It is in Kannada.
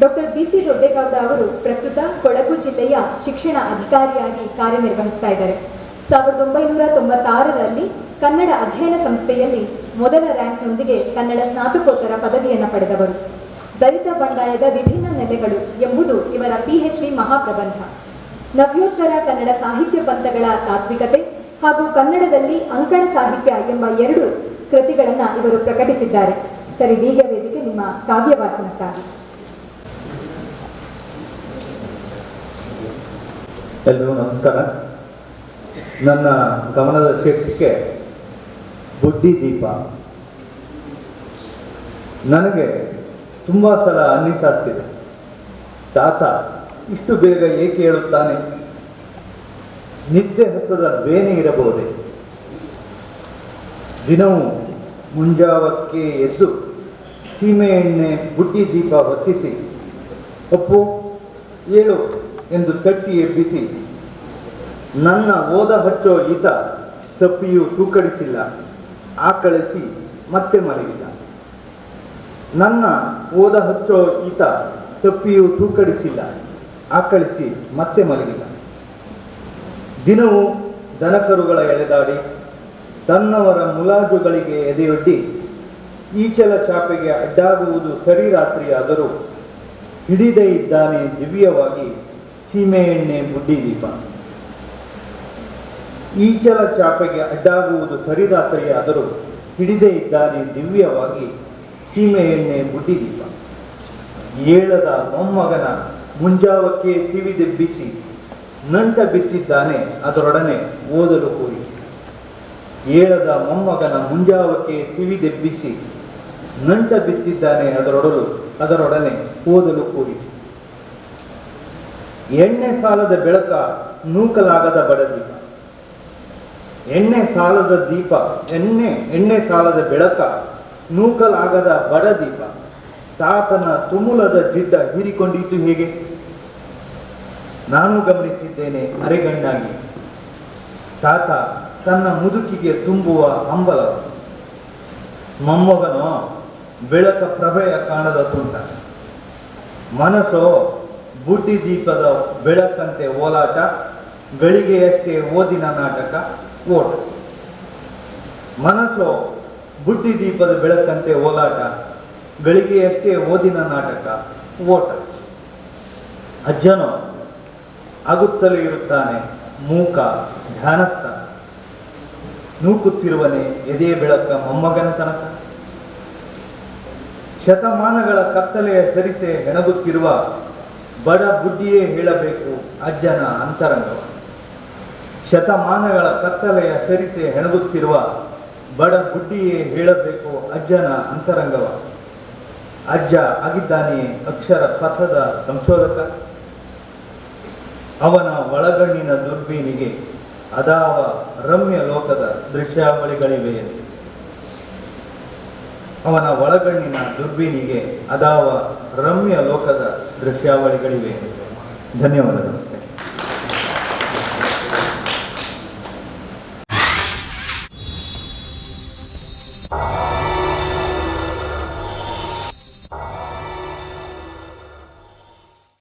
ಡಾಕ್ಟರ್ ಬಿಸಿ ದೊಡ್ಡೇಗೌಡ ಅವರು ಪ್ರಸ್ತುತ ಕೊಡಗು ಜಿಲ್ಲೆಯ ಶಿಕ್ಷಣ ಅಧಿಕಾರಿಯಾಗಿ ಕಾರ್ಯನಿರ್ವಹಿಸ್ತಾ ಇದ್ದಾರೆ. ಸಾವಿರದ ಒಂಬೈನೂರ ತೊಂಬತ್ತಾರರಲ್ಲಿ ಕನ್ನಡ ಅಧ್ಯಯನ ಸಂಸ್ಥೆಯಲ್ಲಿ ಮೊದಲ ರ್ಯಾಂಕ್ನೊಂದಿಗೆ ಕನ್ನಡ ಸ್ನಾತಕೋತ್ತರ ಪದವಿಯನ್ನು ಪಡೆದವರು. ದಲಿತ ಬಂಡಾಯದ ವಿಭಿನ್ನ ನೆಲೆಗಳು ಎಂಬುದು ಇವರ ಪಿಎಚ್ಡಿ ಮಹಾಪ್ರಬಂಧ. ನವ್ಯೋತ್ತರ ಕನ್ನಡ ಸಾಹಿತ್ಯ ಪಂಥಗಳ ತಾತ್ವಿಕತೆ ಹಾಗೂ ಕನ್ನಡದಲ್ಲಿ ಅಂಕಣ ಸಾಹಿತ್ಯ ಎಂಬ ಎರಡು ಕೃತಿಗಳನ್ನು ಇವರು ಪ್ರಕಟಿಸಿದ್ದಾರೆ. ಸರಿ ಬೀಗ ವೇದಿಕೆ ನಿಮ್ಮ ಕಾವ್ಯ ವಾಚನಕ್ಕಾಗಿ. ಎಲ್ಲರೂ ನಮಸ್ಕಾರ. ನನ್ನ ಗಮನದ ಶೀರ್ಷಿಕೆ ಬುಡ್ಡಿ ದೀಪ. ನನಗೆ ತುಂಬ ಸಲ ಅನ್ನಿಸಾಗ್ತಿದೆ. ತಾತ ಇಷ್ಟು ಬೇಗ ಏಕೆ ಹೇಳುತ್ತಾನೆ? ನಿದ್ದೆ ಹತ್ತದ ಬೇನೆ ಇರಬಹುದೇ? ದಿನವೂ ಮುಂಜಾವಕ್ಕೆ ಎದ್ದು ಸೀಮೆ ಎಣ್ಣೆ ಬುಟ್ಟಿ ದೀಪ ಹೊತ್ತಿಸಿ ಒಪ್ಪು ಏಳು ಎಂದು ತಟ್ಟಿ ಎಬ್ಬಿಸಿ, ನನ್ನ ಓದ ಹಚ್ಚೋ ಈತ ತಪ್ಪಿಯೂ ತೂಕಡಿಸಿಲ್ಲ, ಆಕಳಿಸಿ ಮತ್ತೆ ಮಲಗಿಲ್ಲ ನನ್ನ ಓದ ಹಚ್ಚೋ ಈತ ತಪ್ಪಿಯೂ ತೂಕಡಿಸಿಲ್ಲ, ಆಕಳಿಸಿ ಮತ್ತೆ ಮಲಗಿಲ್ಲ ದಿನವೂ ದನಕರುಗಳ ಎಳೆದಾಡಿ ತನ್ನವರ ಮುಲಾಜುಗಳಿಗೆ ಎದೆಯೊಡ್ಡಿ ಈಚಲ ಚಾಪೆಗೆ ಅಡ್ಡಾಗುವುದು ಸರಿ ರಾತ್ರಿಯಾದರೂ ಹಿಡಿದೇ ಇದ್ದಾನೆ ದಿವ್ಯವಾಗಿ ಸೀಮೆ ಎಣ್ಣೆ ಬುಡ್ಡಿ ದೀಪ. ಈಚಲ ಚಾಪೆಗೆ ಅಡ್ಡಾಗುವುದು ಸರಿರಾತ್ರಿಯಾದರೂ ಹಿಡಿದೇ ಇದ್ದಾನೆ ದಿವ್ಯವಾಗಿ ಸೀಮೆ ಎಣ್ಣೆ ಬುಡ್ಡಿ ದೀಪ. ಏಳದ ಮೊಮ್ಮಗನ ಮುಂಜಾವಕ್ಕೆ ತಿವಿದೆಬ್ಬಿಸಿ ನಂಟ ಬಿತ್ತಿದ್ದಾನೆ, ಅದರೊಡನೆ ಓದಲು ಕೂರಿಸಿ ಏಳದ ಮೊಮ್ಮಗನ ಮುಂಜಾವಕ್ಕೆ ತಿವಿದೆಬ್ಬಿಸಿ ನಂಟ ಬಿತ್ತಿದ್ದಾನೆ, ಅದರೊಡಲು, ಅದರೊಡನೆ ಓದಲು ಕೂರಿಸಿ ಎಣ್ಣೆ ಸಾಲದ ಬೆಳಕ ನೂಕಲಾಗದ ಬಡದಿ. ಎಣ್ಣೆ ಸಾಲದ ದೀಪ, ಎಣ್ಣೆ ಎಣ್ಣೆ ಸಾಲದ ಬೆಳಕ ನೂಕಲಾಗದ ಬಡದೀಪ ತಾತನ ತುಮುಲದ ಜಿಡ್ಡ ಹೀರಿಕೊಂಡಿದ್ದು ಹೇಗೆ? ನಾನು ಗಮನಿಸಿದ್ದೇನೆ ಅರೆಗಣ್ಣಾಗಿ. ತಾತ ತನ್ನ ಮುದುಕಿಗೆ ತುಂಬುವ ಹಂಬಲ. ಮೊಮ್ಮಗನು, ಬೆಳಕ ಪ್ರಭೆಯ ಕಾಣದ ತುಂಟ. ಮನಸ್ಸೋ ಬುಟ್ಟಿ ದೀಪದ ಬೆಳಕಂತೆ ಓಲಾಟ, ಗಳಿಗೆಯಷ್ಟೇ ಓದಿನ ನಾಟಕ, ಓಟ. ಮನಸ್ಸೋ ಬುಟ್ಟಿ ದೀಪದ ಬೆಳಕಂತೆ ಓಲಾಟ, ಗಳಿಗೆಯಷ್ಟೇ ಓದಿನ ನಾಟಕ, ಓಟ. ಅಜ್ಜನೋ ಆಗುತ್ತಲೇ ಇರುತ್ತಾನೆ ಮೂಕ, ಧ್ಯಾನಸ್ಥ. ನೂಕುತ್ತಿರುವನೆ ಎದೆ ಬೆಳಕ ಮೊಮ್ಮಗನ ತನಕ. ಶತಮಾನಗಳ ಕತ್ತಲೆಯ ಸರಿಸೆ ಹೆಣಗುತ್ತಿರುವ ಬಡ ಬುಡ್ಡಿಯೇ ಹೇಳಬೇಕು ಅಜ್ಜನ ಅಂತರಂಗವ. ಶತಮಾನಗಳ ಕತ್ತಲೆಯ ಸರಿಸೆ ಹೆಣಗುತ್ತಿರುವ ಬಡ ಬುಡ್ಡಿಯೇ ಹೇಳಬೇಕು ಅಜ್ಜನ ಅಂತರಂಗವ. ಅಜ್ಜ ಆಗಿದ್ದಾನೆ ಅಕ್ಷರ ಪಥದ ಸಂಶೋಧಕ. ಅವನ ಒಳಗಣ್ಣಿನ ದುರ್ಬೀನಿಗೆ ಅದಾವ ರಮ್ಯ ಲೋಕದ ದೃಶ್ಯಾವಳಿಗಳಿವೆ. ಅವನ ಒಳಗಣ್ಣಿನ ದುರ್ಬೀನಿಗೆ ಅದಾವ ರಮ್ಯ ಲೋಕದ ದೃಶ್ಯಾವಳಿಗಳಿವೆ. ಧನ್ಯವಾದಗಳು.